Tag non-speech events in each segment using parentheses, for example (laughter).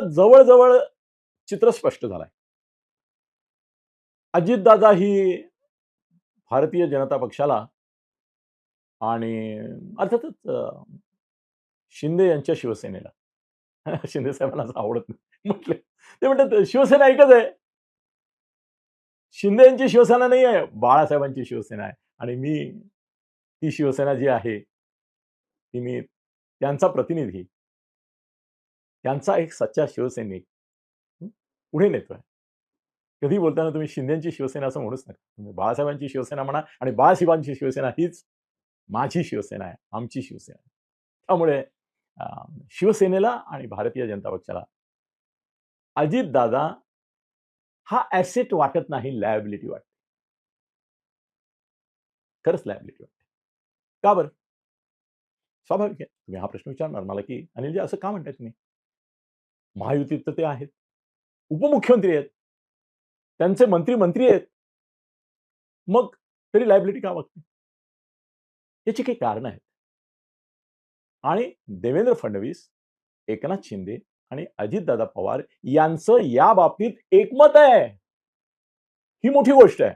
जवळजवळ चित्र स्पष्ट झालंय. अजितदादा ही भारतीय जनता पक्षाला आणि अर्थातच शिंदे यांच्या शिवसेनेला. (laughs) शिंदे साहेबांना असं आवडत नाही. म्हटले ते म्हणतात शिवसेना एकच आहे. शिंदे यांची शिवसेना नाही आहे बाळासाहेबांची शिवसेना आहे. आणि मी ती शिवसेना जी आहे ती मी त्यांचा प्रतिनिधी. त्यांचा एक सच्चा शिवसैनिक पुढे नेतोय. कधी बोलताना तुम्ही शिंदेची शिवसेना असं म्हणूच नका. तुम्ही बाळासाहेबांची शिवसेना म्हणा आणि बाळासाहेबांची शिवसेना हीच माझी शिवसेना आहे आमची शिवसेना त्यामुळे शिवसेनेला आणि भारतीय जनता पक्षाला अजितदादा हा ऍसेट वाटत नाही लायबिलिटी वाटते. खरंच लायबिलिटी वाटते. का बरं? स्वाभाविक आहे. तुम्ही हा प्रश्न विचारणार. मला की अनिलजी असं का म्हणताय तुम्ही? महायुतीत तर ते आहेत. उपमुख्यमंत्री आहेत. त्यांचे मंत्री मंत्री आहेत. मग तरी लायबिलिटी का वागते? याची काही कारण आहेत. आणि देवेंद्र फडणवीस एकनाथ शिंदे आणि अजितदादा पवार यांचं या बाबतीत एकमत आहे. ही मोठी गोष्ट आहे.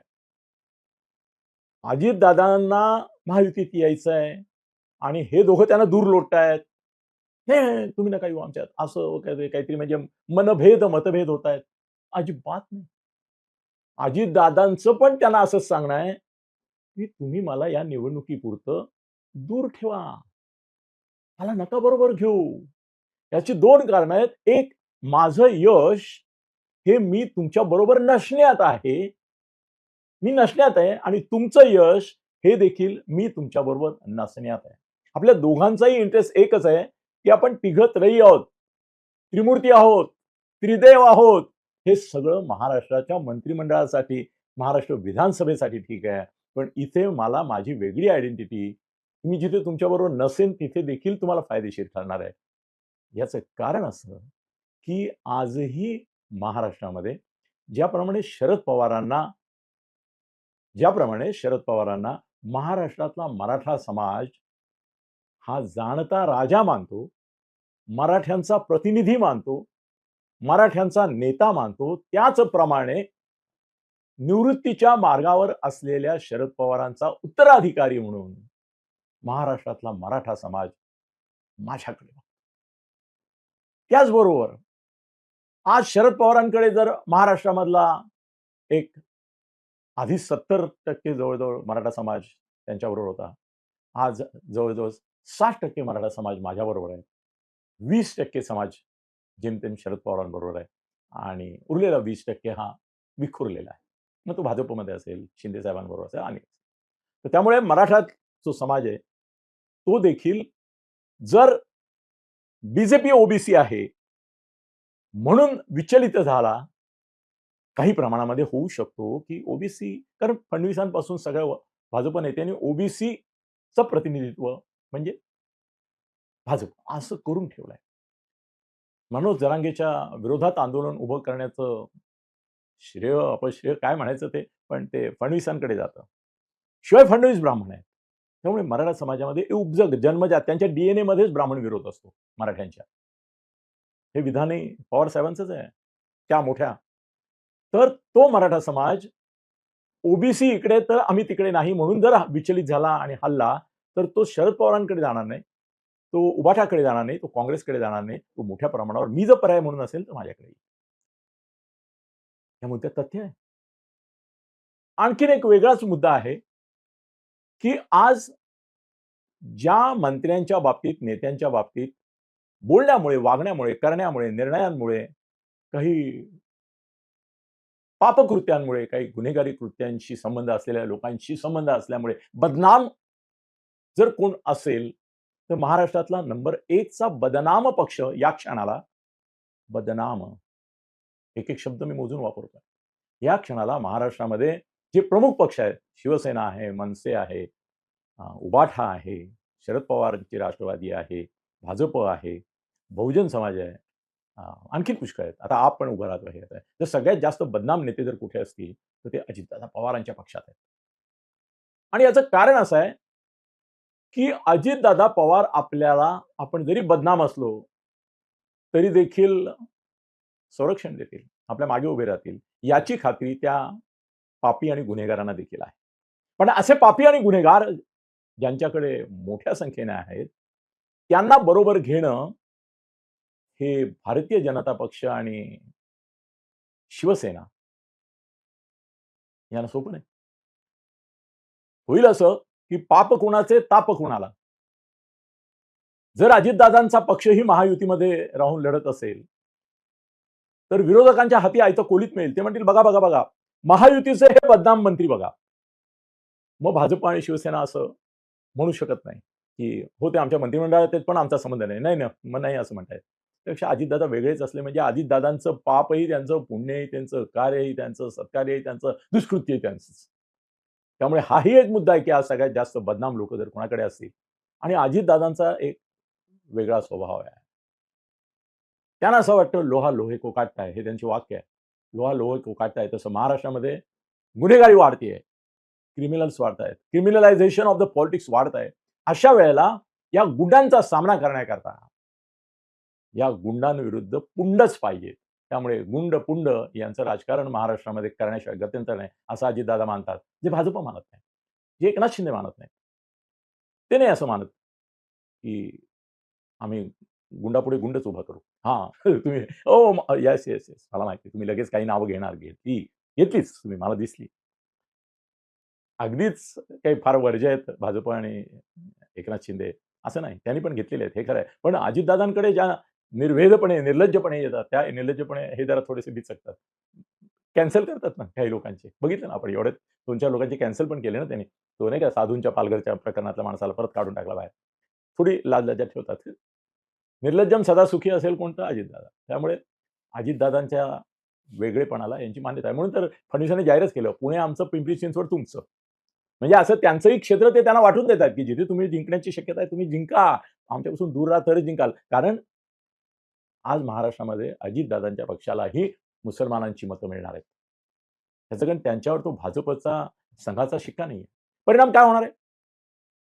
अजितदादांना महायुतीत यायचं आहे आणि हे दोघं त्यांना दूर लोटतायत हे तुम्ही नका येऊ आमच्यात असं काहीतरी काहीतरी म्हणजे मनभेद मतभेद होत आहेत अजिबात नाही. अजितदादांचं पण त्यांना असंच सांगणं आहे की तुम्ही मला या निवडणुकीपुरतं दूर ठेवा. मला नका बरोबर घेऊ. याची दोन कारण आहेत. एक माझं यश हे मी तुमच्या बरोबर नसण्यात आहे. मी नसण्यात आहे आणि तुमचं यश हे देखील मी तुमच्या बरोबर नसण्यात आहे. आपल्या दोघांचाही इंटरेस्ट एकच आहे. की आपण तिघ त्रयी आहोत. त्रिमूर्ती आहोत. त्रिदेव आहोत. हे सगळं महाराष्ट्राच्या मंत्रिमंडळासाठी महाराष्ट्र विधानसभेसाठी ठीक आहे. पण इथे मला माझी वेगळी आयडेंटिटी मी जिथे तुमच्याबरोबर नसेन तिथे देखील तुम्हाला फायदेशीर ठरणार आहे. याचं कारण असं की आजही महाराष्ट्रामध्ये ज्याप्रमाणे शरद पवारांना ज्याप्रमाणे शरद पवारांना महाराष्ट्रातला मराठा समाज हा जाणता राजा मानतो मराठ्यांचा प्रतिनिधी मानतो मराठ्यांचा नेता मानतो त्याचप्रमाणे निवृत्तीच्या मार्गावर असलेल्या शरद पवारांचा उत्तराधिकारी म्हणून महाराष्ट्रातला मराठा समाज माझ्याकडे त्याचबरोबर आज शरद पवारांकडे जर महाराष्ट्रामधला एक आधी सत्तर टक्के जवळजवळ मराठा समाज त्यांच्याबरोबर होता आज जवळजवळ साठ टक्के मराठा समाज माझ्याबरोबर आहे. वीस टक्के समाज जेमतेम शरद पवारांबरोबर आहे. आणि उरलेला वीस टक्के हा विखुरलेला आहे. मग तो भाजपमध्ये असेल शिंदे साहेबांबरोबर असेल आणि तर त्यामुळे मराठा जो समाज आहे तो देखील जर बीजेपी ओबीसी आहे म्हणून विचलित झाला काही प्रमाणामध्ये होऊ शकतो की ओबीसी कारण फडणवीसांपासून सगळ्या भाजप नेत्यांनी ओबीसीचं प्रतिनिधित्व म्हणजे भाजप असं करून ठेवलंय. मनोज जरांगेच्या विरोधात आंदोलन उभं करण्याचं श्रेय अपश्रेय काय म्हणायचं ते? पण ते फडणवीसांकडे जातं. शिवाय फडणवीस ब्राह्मण आहेत. त्यामुळे मराठा समाजामध्ये उपजग जन्मजात त्यांच्या डीएनए मध्येच ब्राह्मण विरोध असतो मराठ्यांच्या. हे विधानही पवार साहेबांचंच आहे. त्या मोठ्या. तर तो मराठा समाज ओबीसी इकडे तर आम्ही तिकडे नाही म्हणून जर विचलित झाला आणि हल्ला तर तो शरद पवारांकडे जाणार नाही तो उबाठाकडे जाणार नाही तो काँग्रेसकडे जाणार नाही तो मोठ्या प्रमाणावर मी जर पर्याय म्हणून असेल तर माझ्याकडे येईल. या मुद्द्यात तथ्य आहे आणखीन एक वेगळाच मुद्दा आहे की आज ज्या मंत्र्यांच्या बाबतीत नेत्यांच्या बाबतीत बोलण्यामुळे वागण्यामुळे करण्यामुळे निर्णयांमुळे काही पापकृत्यांमुळे काही गुन्हेगारी कृत्यांशी संबंध असलेल्या लोकांशी संबंध असल्यामुळे बदनाम जर कोण असेल तर महाराष्ट्रातला नंबर एकचा बदनाम पक्ष या क्षणाला बदनाम. एक एक शब्द मी मोजून वापरतो या क्षणाला महाराष्ट्रामध्ये जे प्रमुख पक्ष आहेत शिवसेना आहे मनसे आहे उबाठा आहे शरद पवारांची राष्ट्रवादी आहे भाजप आहे बहुजन समाज आहे आणखी पुष्कळ आहेत. आता आप पण उभं राहतो हे आहे तर सगळ्यात जास्त बदनाम नेते जर कुठे असतील तर ते अजितदादा पवारांच्या पक्षात आहेत. आणि याचं कारण असं आहे की अजितदादा पवार आपल्याला आपण जरी बदनाम असलो तरी देखील संरक्षण देतील आपल्या मागे उभे राहतील. याची खात्री त्या पापी आणि गुन्हेगारांना देखील आहे. पण असे पापी आणि गुन्हेगार ज्यांच्याकडे मोठ्या संख्येने आहेत त्यांना बरोबर घेणं हे भारतीय जनता पक्ष आणि शिवसेना यांना सोपं नाही. होईल असं की पाप कुणाचे ताप कुणाला? जर अजितदादांचा पक्षही महायुतीमध्ये राहून लढत असेल तर विरोधकांच्या हाती आयतं कोलीत मिळेल. ते म्हणतील बघा बघा बघा महायुतीचे हे बदनाम मंत्री बघा. मग भाजप आणि शिवसेना असं म्हणू शकत नाही की हो ते आमच्या मंत्रिमंडळात पण आमचा संबंध नाही. नाही ना मग नाही असं म्हणतायत त्यापेक्षा अजितदादा वेगळेच असले म्हणजे अजितदादांचं पापही त्यांचं पुण्यही त्यांचं कार्यही त्यांचं सत्कार्यही त्यांचं दुष्कृत्यही त्यांचं त्यामुळे हाही एक मुद्दा आहे की आज सगळ्यात जास्त बदनाम लोक जर कोणाकडे असतील आणि अजितदादांचा एक वेगळा स्वभाव आहे. त्यांना असं वाटतं लोहा लोहे कोकाटताय हे त्यांचे वाक्य आहे. लोहा लोहे कोकाटताय तसं महाराष्ट्रामध्ये गुन्हेगारी वाढतीये क्रिमिनल्स वाढत आहेत क्रिमिनलायझेशन ऑफ द पॉलिटिक्स वाढत आहे अशा वेळेला या गुंडांचा सामना करण्याकरता या गुंडांविरुद्ध पुंडच पाहिजेत. त्यामुळे गुंड पुंड यांचं राजकारण महाराष्ट्रामध्ये करण्याशिवाय गत्यंतर नाही असं अजितदादा मानतात. जे भाजप मानत नाही जे एकनाथ शिंदे मानत नाही. ते नाही असं मानत की आम्ही गुंडापुढे गुंडच उभा करू. हा (laughs) तुम्ही ओ येस येस येस मला माहिती तुम्ही लगेच काही नावं घेणार घेतली घेतलीच तुम्ही मला दिसली. अगदीच काही फार वर्ज आहेत भाजप आणि एकनाथ शिंदे असं नाही. त्यांनी पण घेतलेले आहेत हे खरं आहे. पण अजितदादांकडे ज्या निर्भेदपणे निर्लज्जपणे येतात. त्या निर्लज्जपणे हे जरा थोडेसे बिचकतात कॅन्सल करतात ना काही लोकांचे. बघितलं ना आपण एवढे दोन चार लोकांचे कॅन्सल पण केले ना त्यांनी. तो नाही का साधूंच्या पालघरच्या प्रकरणातल्या माणसाला परत काढून टाकला बाहेर. थोडी लाज लज्जा ठेवतात. निर्लज्जम सदा सुखी असेल कोणतं? अजितदादा. त्यामुळे अजितदादांच्या वेगळेपणाला यांची मान्यता आहे. म्हणून तर फडणवीसांनी जाहीरच केलं पुणे आमचं पिंपरी चिंचवड तुमचं. म्हणजे असं त्यांचंही क्षेत्र ते त्यांना वाटून देतात की जिथे तुम्ही जिंकण्याची शक्यता आहे तुम्ही जिंका. आमच्यापासून दूर राहा तरच जिंकाल. कारण आज महाराष्ट्रामध्ये अजितदादांच्या पक्षालाही मुसलमानांची मतं मिळणार आहेत. त्याचं कारण त्यांच्यावर तो भाजपचा संघाचा शिक्का नाही परिणाम काय होणार आहे?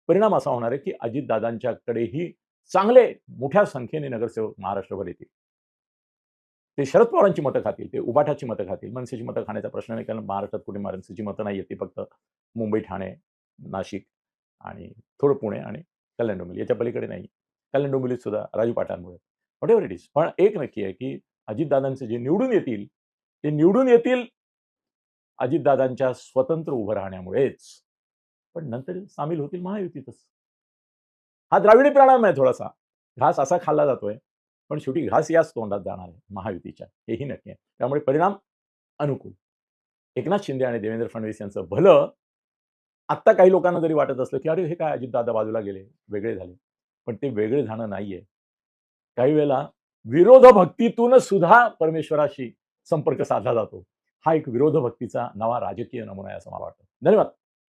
परिणाम असा होणार आहे की अजितदादांच्याकडेही चांगले मोठ्या संख्येने नगरसेवक महाराष्ट्रभर येतील. ते शरद पवारांची मतं खातील ते उबाठाची मतं खातील. मनसेची मतं खाण्याचा प्रश्न नाही कारण महाराष्ट्रात कुठे मनसेची मतं नाही येते फक्त मुंबई ठाणे नाशिक आणि थोडं पुणे आणि कल्याण डोंबिवली. याच्या पलीकडे नाही. कल्याण डोंबिवलीत सुद्धा राजू पाटांमुळे वॉट एव्हर इट इज पण एक नक्की आहे की अजितदादांचे जे निवडून येतील ते निवडून येतील अजितदादांच्या स्वतंत्र उभं राहण्यामुळेच. पण नंतर सामील होतील महायुतीतच हा द्राविडी प्राणायाम आहे थोडासा. घास असा खाल्ला जातोय पण शेवटी घास याच तोंडात जाणार आहे महायुतीच्या. हेही नक्की आहे. त्यामुळे परिणाम अनुकूल. एकनाथ शिंदे आणि देवेंद्र फडणवीस यांचं भलं आत्ता काही लोकांना जरी वाटत असलं की अरे हे काय अजितदादा बाजूला गेले वेगळे झाले. पण ते वेगळे जाणं नाहीये. काही वेळेला विरोध भक्तीतून सुद्धा परमेश्वराशी संपर्क साधला जातो. हा एक विरोध भक्तीचा नवा राजकीय नमुना आहे असं मला वाटतं. धन्यवाद.